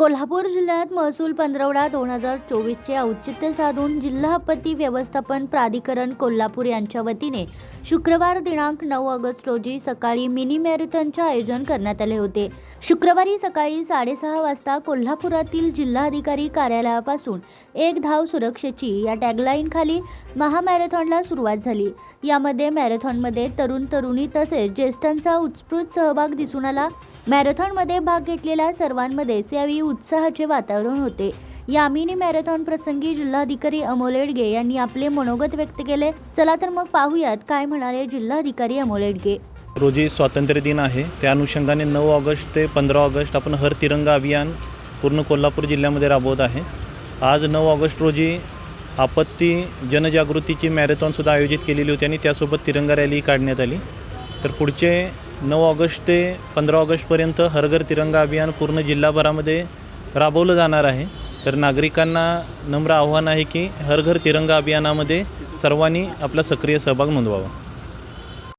कोल्हापूर जिल्ह्यात महसूल पंधरवडा दोन हजार चोवीसचे औचित्य साधून जिल्हा आपत्ती व्यवस्थापन प्राधिकरण कोल्हापूर यांच्या वतीने शुक्रवार दिनांक नऊ ऑगस्ट रोजी सकाळी मिनी मॅरेथॉनचे आयोजन करण्यात आले होते. शुक्रवारी सकाळी साडेसहा वाजता कोल्हापुरातील जिल्हाधिकारी कार्यालयापासून एक धाव सुरक्षेची या टॅगलाईनखाली महामॅरेथॉनला सुरुवात झाली. यामध्ये मॅरेथॉनमध्ये तरुण तरुणी तसेच ज्येष्ठांचा उत्स्फूर्त सहभाग दिसून आला. मॅरेथॉनमध्ये भाग घेतलेल्या सर्वांमध्येच यावेळी उत्साहाचे वातावरण होते. यामिनी मॅरेथॉन प्रसंगी जिल्हाधिकारी अमोल एडगे यांनी आपले मनोगत व्यक्त केले. चला तर मग पाहूयात काय म्हणाले जिल्हाधिकारी अमोल एडगे रोजी स्वातंत्र्य दिन आहे. त्या अनुषंगाने नऊ ऑगस्ट ते पंधरा ऑगस्ट आपण हर तिरंगा अभियान पूर्ण कोल्हापूर जिल्ह्यामध्ये राबवत आहे. आज नऊ ऑगस्ट रोजी आपत्ती जनजागृतीची मॅरेथॉनसुद्धा आयोजित केलेली होती आणि त्यासोबत तिरंगा रॅली काढण्यात आली. तर पुढचे नऊ ऑगस्ट ते पंधरा ऑगस्टपर्यंत हरघर तिरंगा अभियान पूर्ण जिल्हाभरामध्ये राबवलं जाणार आहे. तर नागरिकांना नम्र आव्हान आहे की हर घर तिरंगा अभियानामध्ये सर्वांनी आपला सक्रिय सहभाग नोंदवावा.